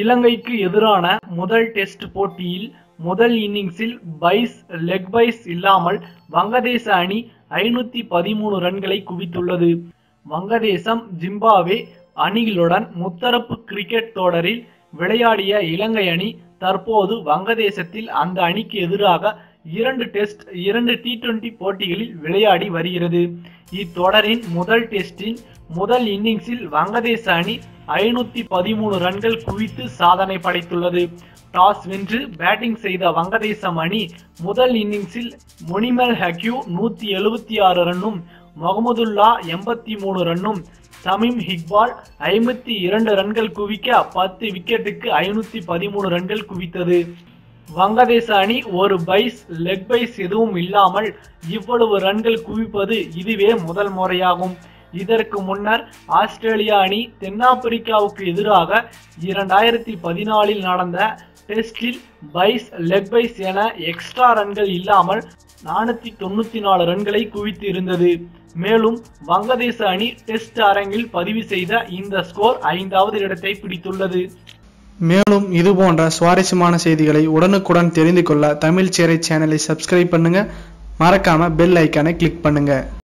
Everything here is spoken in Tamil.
இலங்கைக்கு எதிரான முதல் டெஸ்ட் போட்டியில் முதல் இன்னிங்ஸில் பைஸ் லெக் பைஸ் இல்லாமல் வங்கதேச அணி ஐநூத்தி பதிமூணு ரன்களை குவித்துள்ளது. வங்கதேசம் ஜிம்பாவே அணிகளுடன் முத்தரப்பு கிரிக்கெட் தொடரில் விளையாடிய இலங்கை அணி தற்போது வங்கதேசத்தில் அந்த அணிக்கு எதிராக இரண்டு டெஸ்ட் இரண்டு டி டுவெண்டி போட்டிகளில் விளையாடி வருகிறது. இத்தொடரின் முதல் டெஸ்டின் முதல் இன்னிங்ஸில் வங்கதேச அணி ஐநூத்தி பதிமூணு ரன்கள் குவித்து சாதனை படைத்துள்ளது. டாஸ் வென்று பேட்டிங் செய்த வங்கதேசம் அணி முதல் இன்னிங்ஸில் முனிமல் ஹக்யூ நூத்தி எழுபத்தி ஆறு ரன்னும் முகமதுல்லா எண்பத்தி மூணு ரன்னும் சமீம் ஹிக்பால் ஐம்பத்தி இரண்டு ரன்கள் குவிக்க பத்து விக்கெட்டுக்கு ஐநூத்தி பதிமூணு ரன்கள் குவித்தது. வங்கதேச அணி ஒரு பைஸ் லெக் பைஸ் எதுவும் இல்லாமல் இவ்வளவு ரன்கள் குவிப்பது இதுவே முதல் முறையாகும். இதற்கு முன்னர் ஆஸ்திரேலியா அணி தென்னாப்பிரிக்காவுக்கு எதிராக இரண்டாயிரத்தி பதினாலில் நடந்த டெஸ்டில் பைஸ் லெக் பைஸ் என எக்ஸ்ட்ரா ரன்கள் இல்லாமல் நானூத்தி தொண்ணூத்தி நாலு ரன்களை குவித்து இருந்தது மேலும் வங்கதேச அணி டெஸ்ட் அரங்கில் பதிவு செய்த இந்த ஸ்கோர் ஐந்தாவது இடத்தை பிடித்துள்ளது. மேலும் இது போன்ற சுவாரஸ்யமான செய்திகளை உடனுக்குடன் தெரிந்து கொள்ள தமிழ் சேரை சேனலை சப்ஸ்கிரைப் பண்ணுங்க. மறக்காம பெல் ஐக்கானை கிளிக் பண்ணுங்க.